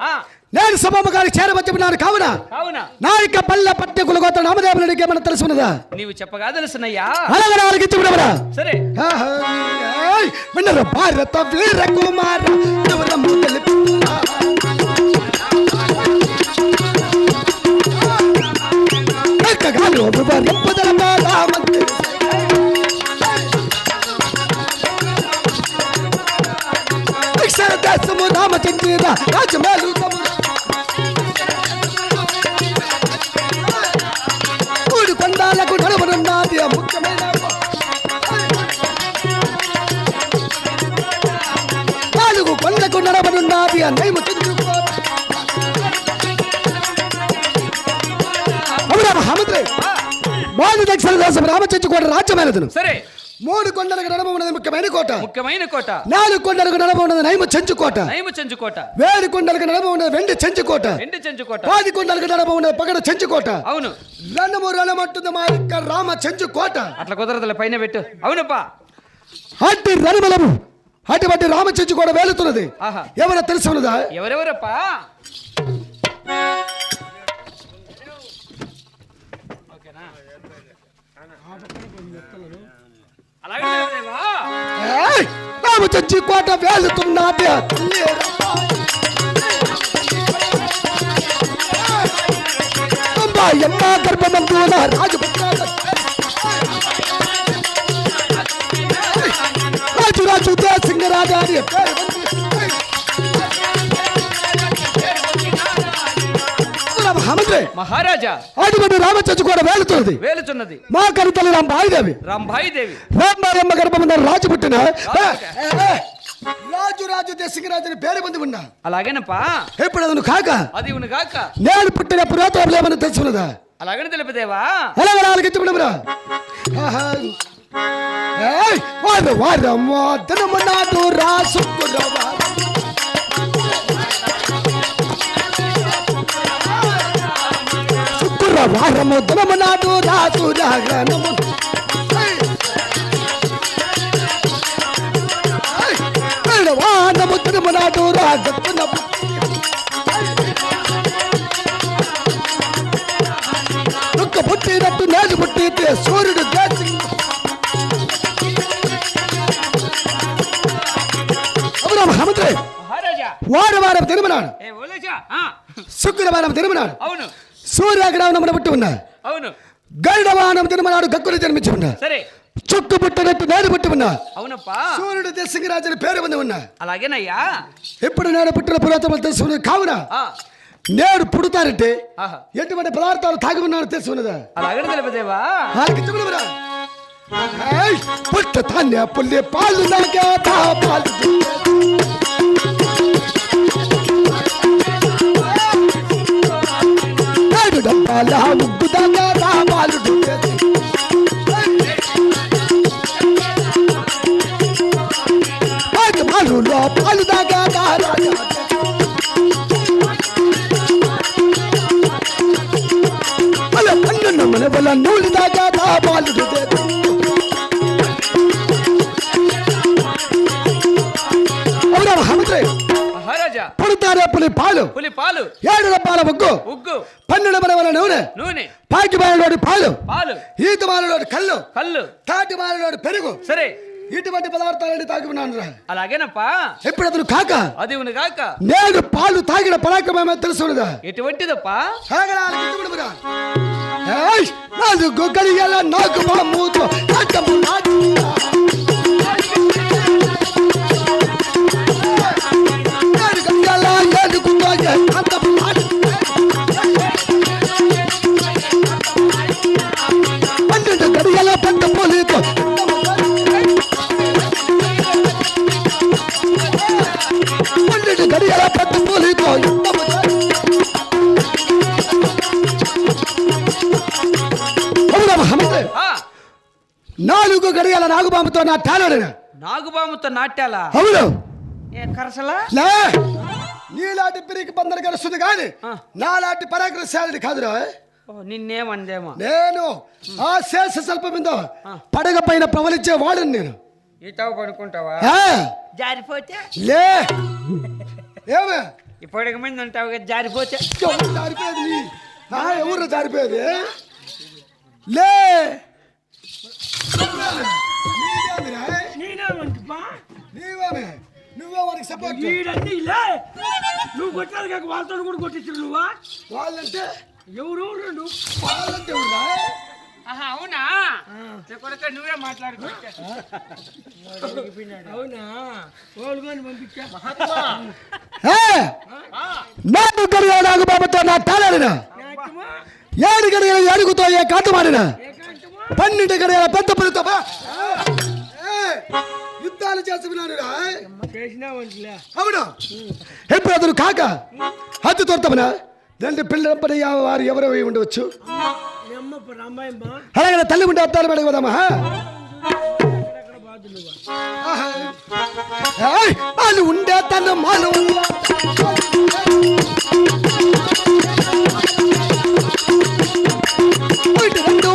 ఆ. నేను సభమ్మ గారికి చేరవచ్చున్నాను కావున కావున నా యొక్క పల్లె పట్టె కులగోత నామదేవునికి ఏమైనా తెలుసున్నదా నీవు చెప్పగా తెలుసునయ్యా అలాగే నాలుగు ఇచ్చి సరే విన్నరు భారత వీర కుమార ఎవరమ్మ తెలుపుతున్నా? ఎక్కగాను వివరింపదల బాలామంతి. అక్షర దాసము రామచంద్ర రాజమేలు మూడు కొండాలకు నడవనున్నది ఆ ముఖ్యమైన నాలుగు కొండకు నడవనున్నది ఆ నైము చంద్రుకో అవునా మహామంత్రి మాది దక్షిణ దేశం రామచంద్ర కూడా రాజ్యమైనదును సరే మూడు కొండలకు నడమ ఉన్నది ముఖ్యమైన కోట. ముఖ్యమైన కోట. నాలుగు కొండలకు నడమ ఉన్నది నైము చెంచు కోట. నయము చెంచు కోట. వేరు కొండలకు నడమ ఉన్నది వెండి చెంచు కోట. ఎండు చెంచు కోట. పాది కొండలకు నడమ ఉన్నది పగడ చెంచు కోట. అవును. రణము రణమంటుంది మా యొక్క రామ చెంచు కోట. అట్లా కుదరదులే పైన పెట్టు. అవునప్పా. అట్టి రణమలము అటువంటి రామ చెంచు కూడా వేలుతున్నది. ఆహా. ఏమైనా తెలుసున్నదా? ఎవరెవరప్పా? ఓకేనా? అలాగే దేవదేవా. ఏయ్! రామ చెంచు కోట వేలుతున్నది తల్లి అమ్మా ఎమ్మ గర్భమంతుల రాజపుత్ర రాజు రాజు సింగరాజా అని పేరు ఉంది. మహామంత్రి మహారాజా. అటువంటి రామచంద్ర కూడా వేలుతున్నది. వేలుచున్నది మా కవితలు రాంబాయిదేవి. రంభాయి దేవి రామారమ్మ గర్భమున్న రాజు పుట్టిన. రాజు రాజు అని పేరు పొంది ఉన్నా. అలాగేనప్పా. కాక? అది ఉను గాక నేను పుట్టిన పురాతన ఏమని తెలుసున్నదా అలాగని తెలుపుదేవా ఎలా వారు వారమ్మ దినము నాడు రాసుకురవా శుక్రవారము దినము నాడు రాసు రాగనము వానము దినము నాడు రాగనము ఒక్క పుట్టినట్టు నేను పుట్టితే సూర్యుడు దేశం అవునా మహామంత్రి మహారాజా వారు వారం తిరుమనాడు ఏ ఓలేజా ఆ, శుక్రవారం తిరుమనాడు అవును సూర్యగ్రహణం పుట్టి ఉన్నా అవును. గరుడవానం తిరుమనాడు గక్కుని జన్మించి ఉన్నా సరే చుక్కు పుట్టినట్టు నేను పుట్టి ఉన్నా అవునప్పా. సూర్యుడు దేశంరాజుని పేరు పొంది ఉన్నా అలాగేనయ్యా. ఇప్పుడు నేను పుట్టిన పురాతన తెలుసుకుని కావున ఆ, నేడు పుడతారంటే ఆహా ఎటువంటి పదార్థాలు తాగి ఉన్నాను తెలుసుకున్నదా అలాగని తెలుపుదేవా ఆలకించమనరా పుట్ట ధాన్య పుల్లి పాలు నాగా తా పాలు నాడు డబ్బాల ఉగ్గు దాగా తా పాలు డుబ్బేది. పాలు పాలులో పాలు దాగా తా రాజా అలా పన్నెండు మన వల్ల నూలు దాగా తా పాలు డుబ్బేది. అవునా మహామంత్రి మహారాజా పుడతారే పులి పాలు పులి పాలు పన్నెండు మన వల్ల నూనె. నూనె. పాకి మాలలోని పాలు. పాలు. ఈత మాలలోని కళ్ళు. కళ్ళు. తాటి మాలలోని పెరుగు. సరే. ఇటువంటి పదార్థాలని తాగి ఉన్నాను అలాగేనప్పా. ఎప్పుడు అతను కాక? అది ఉను గాక నేను పాలు తాగిన పరాక్రమేమో తెలుసున్నదా? ఎటువంటిదప్పా? నాలుగు గడియల నాకు మా మూతో అడ్డము మహామంత్రి నాలుగు గడియల నాగుబాముతో నా టాలెడ్ నాగుబాముతో నాట్యాలా అవును. ఏ కరసలా? లే నీలాంటి పిరికి పందరు కలుస్తుంది కానీ. నాలాంటి పరాక్రమశాలిని కాదురా. ఓ, నిన్నేమందేమో. నేను ఆ శేష స్వల్పమిందో పడగ పైన ప్రవలించే వాడని నేను. ఈతావు పడుకుంటావా? జారిపోతే? లే. ఏమే? ఇప్పటికి మంది ఉంటావు జారిపోతే. జారిపోయేది ఎవరు జారిపోయేది? లే! నువ్వే వారికి సపోర్ట్ వీడన్నీ లే. నువ్వు కొట్టాలి కాక వాళ్ళతో కూడా కొట్టించు నువ్వా? వాళ్ళంటే? ఎవరెవరు నువ్వు వాళ్ళంటే ఎవరురా? ఆహా, అవునా? నా కొడుకు నువ్వే మాట్లాడుకోవచ్చు అవునా? కానీ పంపించా? ఏ! నాకు గడిగా నాకు బాబుతో నా తాళాడిన ఏకాంతమా? ఏడు గడిగల అడుగుతో ఏ కాతమాడిన ఏకాంతమా? పన్నెండు గడిగల పెద్ద పనితో బా. ఏ! యుద్ధాలు చేస్తున్నాను చేసినావంటలే అవును ఎప్పుడు అతను కాక హద్దు తోడతామనా దాంట్లో పిల్లపడి వారు ఎవరు అయి ఉండవచ్చు మీ అమ్మ ఇప్పుడు అమ్మాయమ్మా అలాగే తల్లి ఉంటే అత్తాలు పెడక పోదామా ఎక్కడ బాధలువా వాళ్ళు ఉండే తన మాలు போயிட்டு வந்து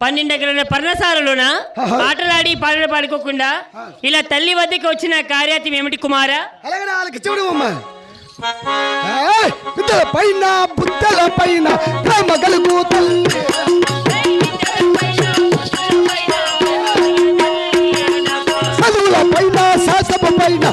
పన్నెండు ఎకరాల పర్ణశాలలోన ఆహా. ఆటలాడి పాటలు పాడుకోకుండా ఇలా తల్లి వద్దకు వచ్చిన కార్యాతం ఏమిటి కుమారా అలాగే వాళ్ళకి చూడమ్మా బుద్ధల పైన బుద్ధల పైన ప్రేమ కలుగు తల్లి చదువుల పైన శాసపు పైన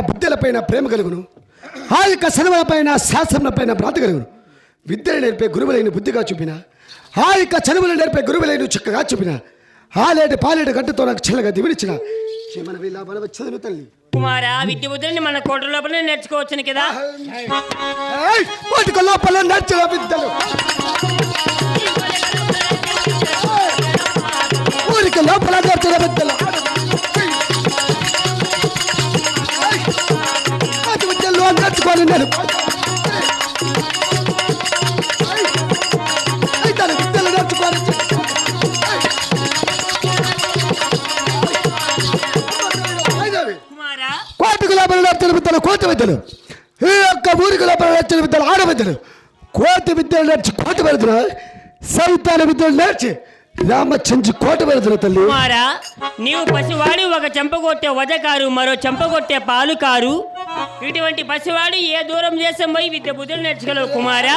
బుద్ధులపైన ప్రేమ కలుగును. ఆ యొక్క చదువులపైన శాస్త్రములపైన భ్రాంత కలుగును. విద్యను నేర్పే గురువులైన బుద్ధిగా చూపిన. ఆ యొక్క చదువులు నేర్పే గురువులైన చక్కగా చూపిన. ఆలేటి పాలేటి గట్టుతో నాకు చిల్లగా దివినిచ్చిన. బలవచ్చదును తల్లి. కుమారా విద్య బుద్ధులని మన కోట లోపల నేర్చుకోవచ్చును కదా! వాటికి లోపల నచ్చిన విద్యలు. ఊరికి లోపల నచ్చిన విద్యలు. నేర్చుకొని నేను. కోటికి లోపల నేర్చిన విద్యలు కోటి విద్యలు ఈ యొక్క ఊరికి లోపల నేర్చిన విద్యలు ఆడ విద్యలు కోటి విద్యలు నేర్చి కోటి వెళ్తున్నా సైతాన విద్యలు నేర్చి రామచంద్ర కోట వెళ్తున్నా తల్లి. కుమారా నీవు పసివాడు ఒక చెంపగొట్టే వదకారు మరో చెంపగొట్టే పాలు కారు. ఇటువంటి పసివాడు ఏ దూరం దేశం పోయి విద్య బుద్ధులు నేర్చుకోలేవు కుమారా?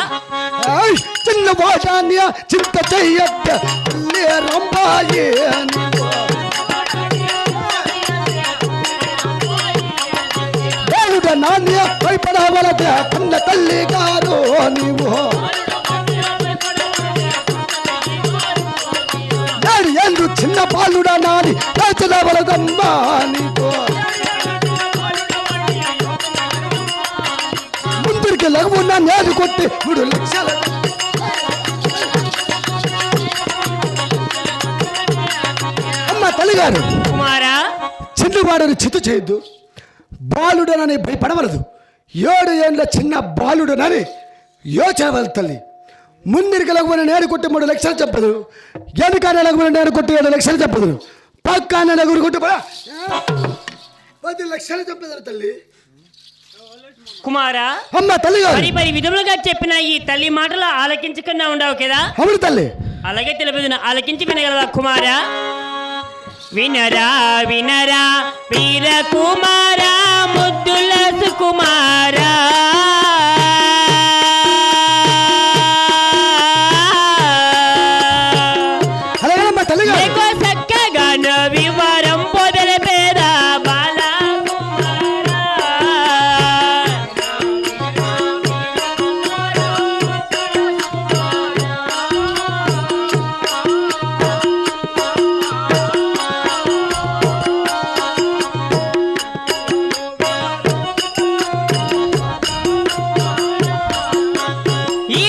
ఏయ్, చిన్న వాటాన్య చింత చెయ్యద్ద. తల్లి రంబాయి వేలుడ నాణ్య భయపడవలద కన్న తల్లి గారు నీవు. చిన్న పాలుడా నాని రాచదవలదమ్మా నీకు ముందుకి లఘువున్న నేరు కొట్టి మూడు లక్షల అమ్మ తల్లిగారు కుమారా. చిన్నవాడని చిత్తు చేయొద్దు. బాలుడనని భయపడవలదు. ఏడు ఏండ్ల చిన్న బాలుడనని యోచన వల్ల తల్లి. ముందరికి లఘువుని నేడు కొట్టి మూడు లక్షలు చెప్పదు. వెనకాన లఘువుని నేడు కొట్టి ఏడు లక్షలు చెప్పదు. పక్కన లఘువుని కొట్టి. పది. లక్షలు చెప్పదు తల్లి? కుమారా అమ్మ తల్లి మరి పరి విధములుగా చెప్పిన ఈ తల్లి మాటలు ఆలకించకుండా ఉండవు కదా? అవును తల్లి. అలాగే తెలియదు ఆలకించి వినగలవా కుమారా? వినరా వినరా వీర కుమారా. ముద్దుల సుకుమారా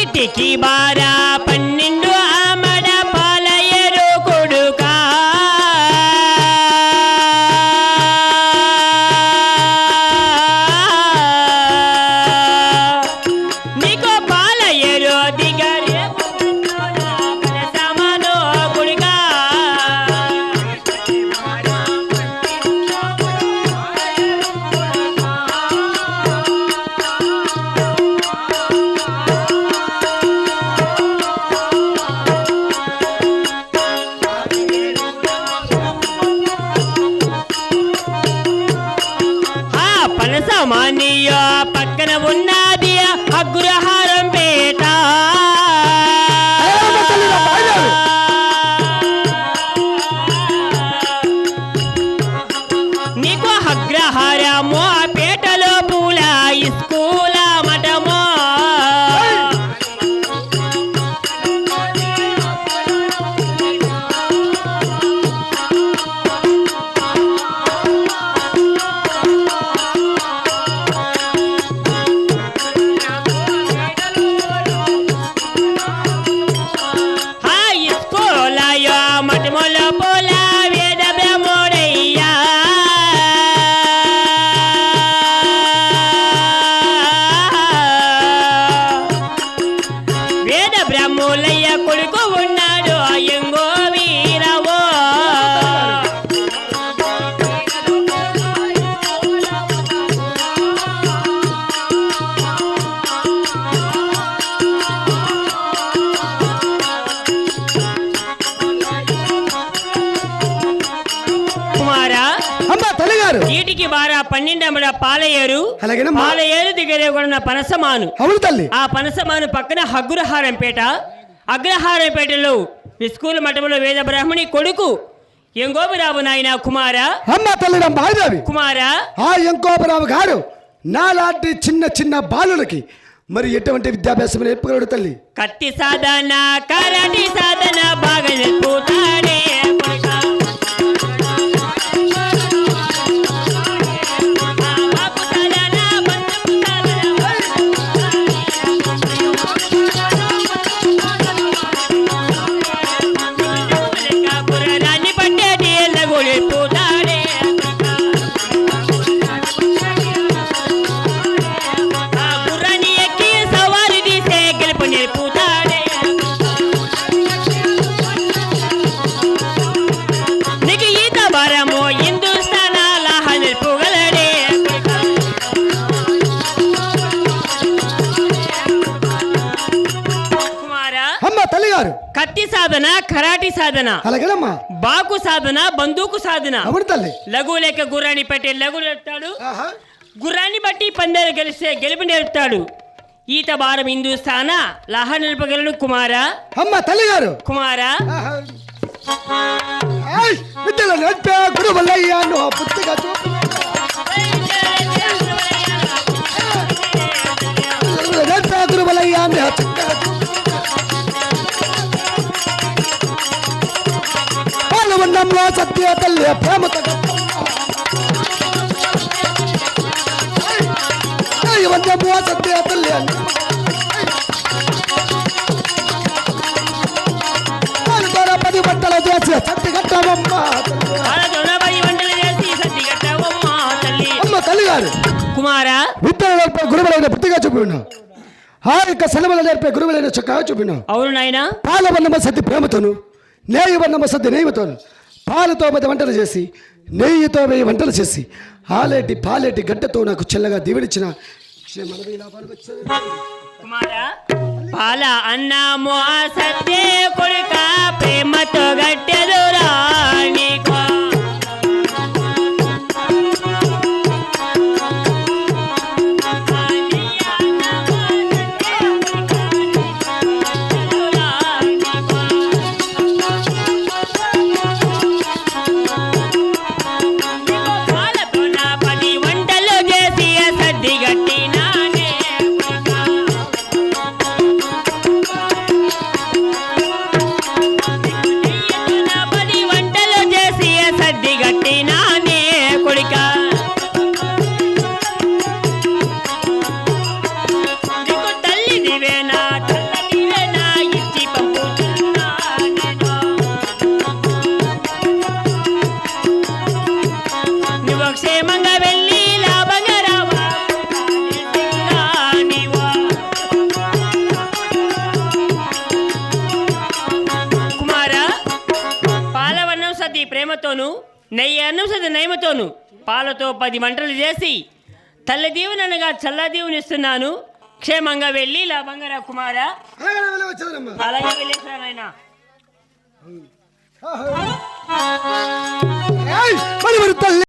ఈటికి బారా పన్నెండు ఉన్నాడు అయ్యంగో వీరవో. కుమారా అమ్మ తల్లి గారు వీటికి బారా పన్నెండమ్మడ పాలయ్యారు అలాగేనమ్మా. పాలయ్యారు దగ్గరే కూడా పనసమాను. అవును తల్లి. ఆ పనసమాను పక్కన అగ్రహారంపేట అగ్రహారంపేటలో స్కూల్ మఠంలో వేద బ్రాహ్మణి కొడుకు ఎంగోబిరావు నాయన కుమారా? అమ్మ తల్లి నా బాయ్యావి కుమారా? ఆ ఎంకోపరావు గారు నాలాంటి చిన్న చిన్న బాలులకి మరి ఎటువంటి విద్యాభ్యాసం నేర్పగలడు తల్లి? కత్తి సాధన కరాటి సాధన బాగా నేర్పుతాడే కరాటి సాధన. అలాగేనమ్మా బాకు సాధన బందూకు సాధన. అవును తల్లి. లఘు లేక గుర్రాన్ని పెట్టి లఘు నేర్పుతాడు. గుర్రాన్ని బట్టి పందాలు గెలిస్తే గెలుపు నేర్పుతాడు. ఈత భారం హిందుస్థాన లాహ నిలుపగలను కుమారా. అమ్మ తల్లి గారు. కుమారా. ఆహా. పాలవన్నంలో సత్య తల్లి ప్రేమతో వన్యమో సత్య తల్లి పాలుతోర పది బట్టలు చేసి సత్తి కట్టవమ్మా తల్లి. వాళ్ళతోన పది వంటలు చేసి సద్ది కట్టావమ్మా తల్లి అమ్మ తల్లి గారు కుమారా విద్యను నేర్పే గురువులైన బుద్ధిగా చూపినావు ఆ యొక్క సెలవులు నేర్పే గురువులైన చక్కగా చూపినావు అవును నాయనా పాలవన్నమ సద్ది ప్రేమతోను నెయ్యి వన్నమ సద్ది నెయ్యితోను పాలతో పది వంటలు చేసి నెయ్యితో వెయ్యి వంటలు చేసి ఆలేటి పాలేటి గడ్డతో నాకు చెల్లగా దీవెనిచ్చిన పాల అన్నము సత్య కొడుక ప్రేమతో గట్టెదురా నీకు. క్షేమంగా వెళ్ళి లాభంగా రావా నీవా పాలవన్నం సతి ప్రేమతోను నెయ్యి అన్నం సతి నయమతోను పాలతో పది మంటలు చేసి తల్లి దీవునగా చల్ల దీవునిస్తున్నాను. క్షేమంగా వెళ్ళి లాభంగా రా కుమారా. అలాగే వెళ్ళేసాను ఆయన. మరి మరి తల్లి.